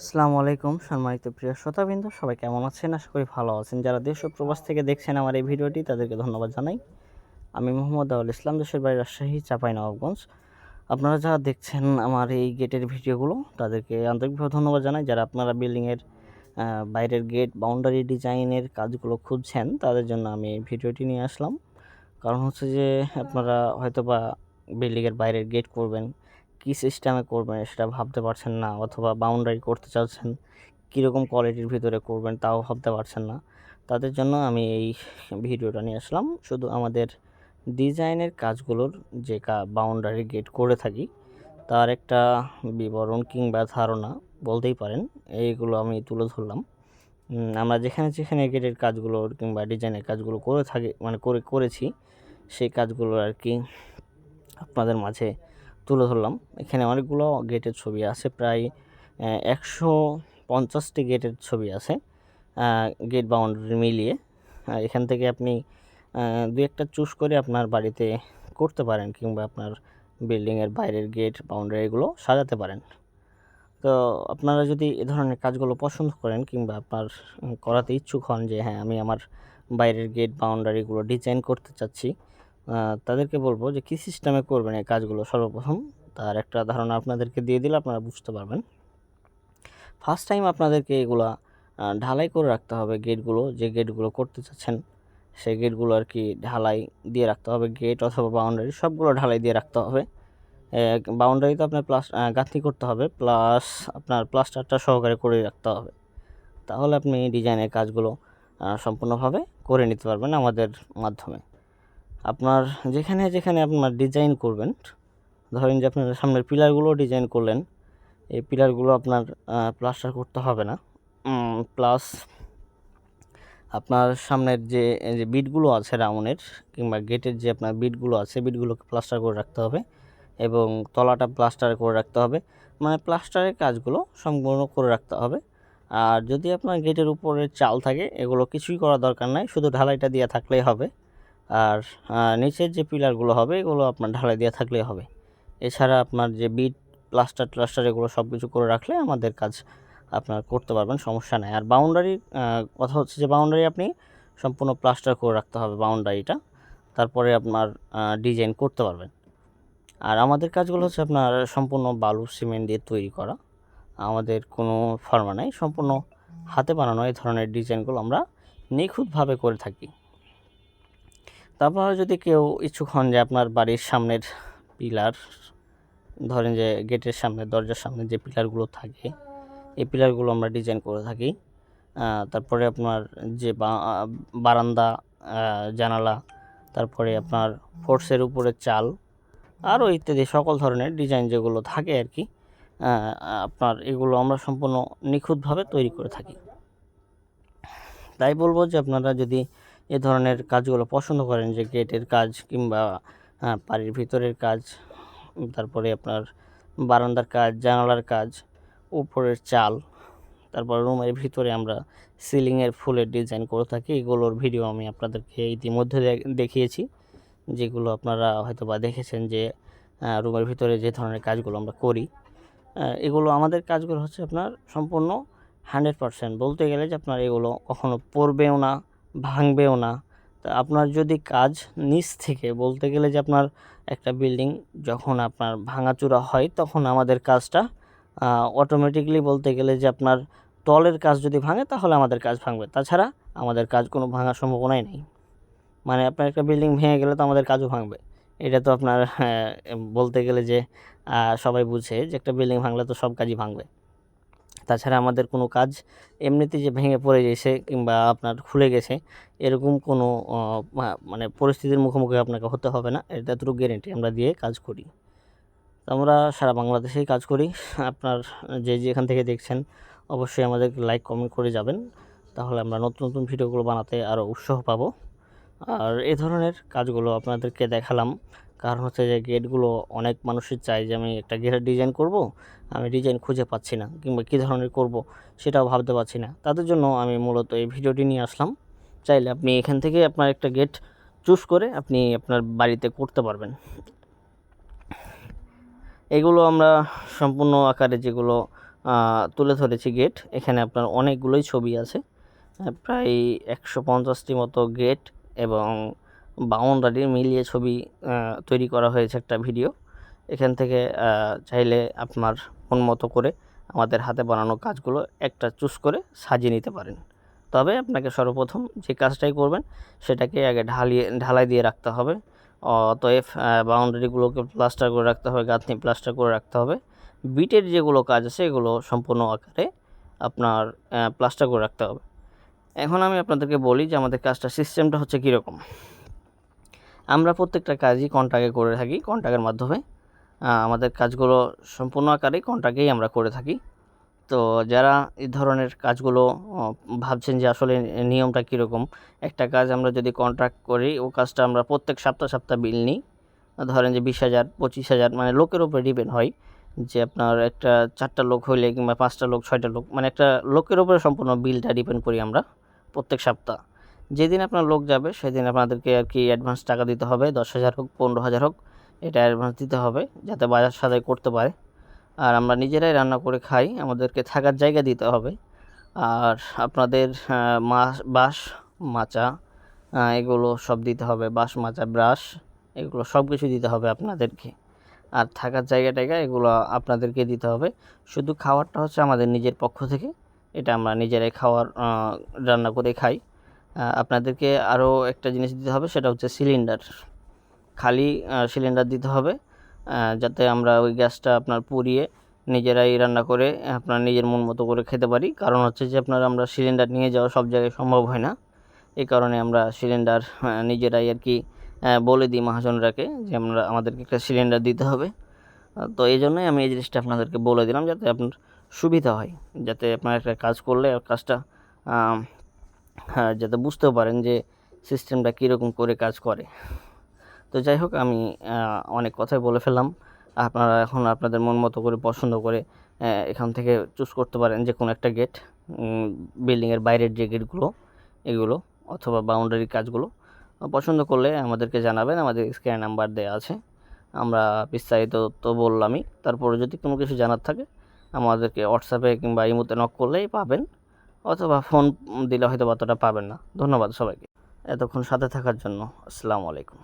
আসসালামু আলাইকুম সম্মানিত প্রিয় শ্রোতাবৃন্দ, সবাই কেমন আছেন? আশা করি ভালো আছেন। যারা দেশ ও প্রবাস থেকে দেখছেন আমার এই ভিডিওটি, তাদেরকে ধন্যবাদ জানাই। আমি মোহাম্মদ আউল ইসলাম, দেশের বাড়ি রাজশাহী, চাপাই, নবাবগঞ্জ। আপনারা যারা দেখছেন আমার এই গেটের ভিডিওগুলো, তাদেরকে আন্তরিকভাবে ধন্যবাদ জানাই। যারা আপনারা বিল্ডিংয়ের বাইরের গেট, বাউন্ডারি ডিজাইনের কাজগুলো খুঁজছেন, তাদের জন্য আমি ভিডিওটি নিয়ে আসলাম। কারণ হচ্ছে যে, আপনারা হয়তো বা বিল্ডিংয়ের বাইরের গেট করবেন কী সিস্টেমে করবেন সেটা ভাবতে পারছেন না অথবা বাউন্ডারি করতে চাচ্ছেন, কীরকম কোয়ালিটির ভিতরে করবেন তাও ভাবতে পারছেন না। তাদের জন্য আমি এই ভিডিওটা নিয়ে আসলাম। শুধু আমাদের ডিজাইনের কাজগুলোর যে কা বাউন্ডারি গেট করে থাকি, তার একটা বিবরণ কিংবা ধারণা বলতেই পারেন, এইগুলো আমি তুলে ধরলাম। আমরা যেখানে যেখানে গেটের কাজগুলো কিংবা ডিজাইনের কাজগুলো করে থাকি মানে করে করেছি, সেই কাজগুলো আর কি আপনাদের মাঝে তুলে ধরলাম। এখানে অনেকগুলো গেটের ছবি আছে, প্রায় একশো পঞ্চাশটি গেটের ছবি আছে গেট বাউন্ডারি মিলিয়ে। এখান থেকে আপনি দু একটা চুজ করে আপনার বাড়িতে করতে পারেন কিংবা আপনার বিল্ডিংয়ের বাইরের গেট বাউন্ডারিগুলো সাজাতে পারেন। তো আপনারা যদি এ ধরনের কাজগুলো পছন্দ করেন কিংবা আপনার করাতে ইচ্ছুক হন যে হ্যাঁ আমি আমার বাইরের গেট বাউন্ডারিগুলো ডিজাইন করতে চাচ্ছি তাদেরকে বলব যে কী সিস্টেমে করবেন এই কাজগুলো? সর্বপ্রথম তার একটা ধারণা আপনাদেরকে দিয়ে দিলে আপনারা বুঝতে পারবেন। ফার্স্ট টাইম আপনাদেরকে এগুলা ঢালাই করে রাখতে হবে গেটগুলো যে গেটগুলো করতে চাচ্ছেন, সেই গেটগুলো আর কি ঢালাই দিয়ে রাখতে হবে। গেট অথবা বাউন্ডারি সবগুলো ঢালাই দিয়ে রাখতে হবে। বাউন্ডারিতে আপনার প্লাস গাঁথনি করতে হবে প্লাস আপনার প্লাস্টারটা সহকারে করে রাখতে হবে। তাহলে আপনি ডিজাইনের কাজগুলো সম্পূর্ণভাবে করে নিতে পারবেন আমাদের মাধ্যমে। আপনার যেখানে যেখানে আপনার ডিজাইন করবেন, ধরেন যে আপনার সামনের পিলারগুলো ডিজাইন করলেন, এই পিলারগুলো আপনার প্লাস্টার করতে হবে না। প্লাস আপনার সামনের যে যে বিটগুলো আছে রাউন্ডের কিংবা গেটের যে আপনার বিটগুলো আছে বিটগুলোকে প্লাস্টার করে রাখতে হবে এবং তলাটা প্লাস্টার করে রাখতে হবে। মানে প্লাস্টারের কাজগুলো সম্পূর্ণ করে রাখতে হবে। আর যদি আপনার গেটের উপরে চাল থাকে, এগুলো কিছুই করা দরকার নাই, শুধু ঢালাইটা দিয়ে থাকলেই হবে। আর নিচের যে পিলারগুলো হবে, এগুলো আপনার ঢালাই দেওয়া থাকলেই হবে। এছাড়া আপনার যে বিট, প্লাস্টার প্লাস্টার এগুলো সব কিছু করে রাখলে আমাদের কাজ আপনার করতে পারবেন, সমস্যা নেই। আর বাউন্ডারি কথা হচ্ছে যে বাউন্ডারি আপনি সম্পূর্ণ প্লাস্টার করে রাখতে হবে বাউন্ডারিটা, তারপরে আপনার ডিজাইন করতে পারবেন। আর আমাদের কাজগুলো হচ্ছে আপনার সম্পূর্ণ বালু সিমেন্ট দিয়ে তৈরি করা। আমাদের কোনো ফার্মা নাই, সম্পূর্ণ হাতে বানানো এই ধরনের ডিজাইনগুলো আমরা নিখুঁতভাবে করে থাকি। তারপর যদি কেউ ইচ্ছুক হন যে আপনার বাড়ির সামনের পিলার, ধরেন যে গেটের সামনে, দরজার সামনে যে পিলারগুলো থাকে, এই পিলারগুলো আমরা ডিজাইন করে থাকি। তারপরে আপনার যে বারান্দা জানালা, তারপরে আপনার ফোর্সের উপরে চাল, আরও ইত্যাদি সকল ধরনের ডিজাইন যেগুলো থাকে আর কি আপনার এগুলো আমরা সম্পূর্ণ নিখুঁতভাবে তৈরি করে থাকি। তাই বলব যে আপনারা যদি এ ধরনের কাজগুলো পছন্দ করেন যে গেটের কাজ কিংবা বাড়ির ভিতরের কাজ, তারপরে আপনার বারান্দার কাজ, জানালার কাজ, উপরের চাল, তারপর রুমের ভিতরে আমরা সিলিংয়ের ফুলের ডিজাইন করে থাকি। এগুলোর ভিডিও আমি আপনাদেরকে ইতিমধ্যে দেখিয়েছি, যেগুলো আপনারা হয়তো বা দেখেছেন যে রুমের ভিতরে যে ধরনের কাজগুলো আমরা করি। এগুলো আমাদের কাজগুলো হচ্ছে আপনার সম্পূর্ণ হান্ড্রেড পারসেন্ট। বলতে গেলে যে আপনার এগুলো কখনো পড়বেও না ভাঙবেও না। তা আপনার যদি কাজ নিচ থেকে বলতে গেলে যে আপনার একটা বিল্ডিং যখন আপনার ভাঙাচুরা হয় তখন আমাদের কাজটা অটোমেটিকলি বলতে গেলে যে আপনার তলের কাজ যদি ভাঙে তাহলে আমাদের কাজ ভাঙবে। তাছাড়া আমাদের কাজ কোনো ভাঙার সম্ভাবনাই নেই। মানে আপনার একটা বিল্ডিং ভেঙে গেলে তো আমাদের কাজও ভাঙবে। এটা তো আপনার বলতে গেলে যে সবাই বুঝে যে একটা বিল্ডিং ভাঙলে তো সব কাজই ভাঙবে। তাছাড়া আমাদের কোনো কাজ এমনিতে যে ভেঙে পড়ে গেছে কিংবা আপনার খুলে গেছে, এরকম কোনো মানে পরিস্থিতির মুখোমুখি আপনাকে হতে হবে না। এটা এতটুকু গ্যারেন্টি আমরা দিয়ে কাজ করি। আমরা সারা বাংলাদেশেই কাজ করি। আপনার যে যেখান থেকে দেখছেন, অবশ্যই আমাদের লাইক কমেন্ট করে যাবেন। তাহলে আমরা নতুন নতুন ভিডিওগুলো বানাতে আরও উৎসাহ পাবো। আর এই ধরনের কাজগুলো আপনাদেরকে দেখালাম। কারণ হচ্ছে যে গেটগুলো অনেক মানুষই চায় যে আমি একটা গেটের ডিজাইন করব, আমি ডিজাইন খুঁজে পাচ্ছি না কিংবা কী ধরনের করব সেটাও ভাবতে পারছি না। তাদের জন্য আমি মূলত এই ভিডিওটি নিয়ে আসলাম। চাইলে আপনি এখান থেকে আপনার একটা গেট চুজ করে আপনি আপনার বাড়িতে করতে পারবেন। এগুলো আমরা সম্পূর্ণ আকারে যেগুলো তুলে ধরেছি গেট এখানে আপনার অনেকগুলোই ছবি আছে। প্রায় একশো পঞ্চাশটি মতো গেট এবং বাউন্ডারি মিলিয়ে ছবি তৈরি করা হয়েছে একটা ভিডিও। এখান থেকে চাইলে আপনার মন মতো করে আমাদের হাতে বানানো কাজগুলো একটা চুজ করে সাজিয়ে নিতে পারেন। তবে আপনাকে সর্বপ্রথম যে কাজটাই করবেন, সেটাকে আগে ঢালিয়ে, ঢালাই দিয়ে রাখতে হবে। অতএব বাউন্ডারিগুলোকে প্লাস্টার করে রাখতে হবে, গাঁথনি প্লাস্টার করে রাখতে হবে। বিটের যেগুলো কাজ আছে, এগুলো সম্পূর্ণ আকারে আপনার প্লাস্টার করে রাখতে হবে। এখন আমি আপনাদেরকে বলি যে আমাদের কাজটা সিস্টেমটা হচ্ছে কীরকম। আমরা প্রত্যেকটা কাজই কন্ট্রাক্টে করে থাকি কন্ট্রাক্টের মাধ্যমে। আমাদের কাজগুলো সম্পূর্ণ আকারেই কন্ট্রাক্টেই আমরা করে থাকি। তো যারা এই ধরনের কাজগুলো ভাবছেন যে আসলে নিয়মটা কীরকম, একটা কাজ আমরা যদি কন্ট্রাক্ট করি, ও কাজটা আমরা প্রত্যেক সপ্তাহ সপ্তাহ বিল নিই। ধরেন যে বিশ হাজার, পঁচিশ হাজার মানে লোকের উপরে ডিপেন্ড হয় যে আপনার একটা চারটা লোক হইলে কিংবা পাঁচটা লোক, ছয়টা লোক মানে একটা লোকের উপরে সম্পূর্ণ বিলটা ডিপেন্ড করি আমরা প্রত্যেক সপ্তাহ। যেদিন আপনার লোক যাবে, সেদিন আপনাদেরকে আর কি অ্যাডভান্স টাকা দিতে হবে। দশ হাজার হোক, পনেরো হাজার হোক, এটা অ্যাডভান্স দিতে হবে, যাতে বাজার সাদাই করতে পারে। আর আমরা নিজেরাই রান্না করে খাই, আমাদেরকে থাকার জায়গা দিতে হবে। আর আপনাদের মাছ বাঁশ, মাচা এগুলো সব দিতে হবে। বাঁশ, মাচা, ব্রাশ, এগুলো সব কিছু দিতে হবে আপনাদেরকে। আর থাকার জায়গা টায়গা এগুলো আপনাদেরকে দিতে হবে। শুধু খাওয়ারটা হচ্ছে আমাদের নিজের পক্ষ থেকে। এটা আমরা নিজেরাই খাওয়ার রান্না করে খাই। আপনাদেরকে আরও একটা জিনিস দিতে হবে, সেটা হচ্ছে সিলিন্ডার খালি সিলিন্ডার দিতে হবে যাতে আমরা ওই গ্যাসটা আপনার পুড়িয়ে নিজেরাই রান্না করে আপনার নিজের মন মতো করে খেতে পারি। কারণ হচ্ছে যে আপনার আমরা সিলিন্ডার নিয়ে যাওয়া সব জায়গায় সম্ভব হয় না। এই কারণে আমরা সিলিন্ডার নিজেরাই আর কি বলে দিই মহাজনরাকে যে আমরা, আমাদেরকে একটা সিলিন্ডার দিতে হবে। তো এই জন্যই আমি এই জিনিসটা আপনাদেরকে বলে দিলাম, যাতে আপনার সুবিধা হয়, যাতে আপনার একটা কাজ করলে কাজটা হ্যাঁ যাতে বুঝতেও পারেন যে সিস্টেমটা কীরকম করে কাজ করে। তো যাই হোক আমি অনেক কথাই বলে ফেললাম। আপনারা এখন আপনাদের মন মতো করে, পছন্দ করে এখান থেকে চুজ করতে পারেন যে কোনো একটা গেট বিল্ডিংয়ের বাইরের যে গেটগুলো এগুলো, অথবা বাউন্ডারি কাজগুলো। পছন্দ করলে আমাদেরকে জানাবেন, আমাদের স্ক্যান নাম্বার দেওয়া আছে। আমরা বিস্তারিত তো বললামই। তারপরে যদি কোনো কিছু জানার থাকে, আমাদেরকে হোয়াটসঅ্যাপে কিংবা ইমোতে নক করলেই পাবেন। অথবা ফোন দিলে হয়তো অতটা পাবেন না। ধন্যবাদ সবাইকে। এতক্ষণ সাথে থাকার জন্য। আসসালামু আলাইকুম।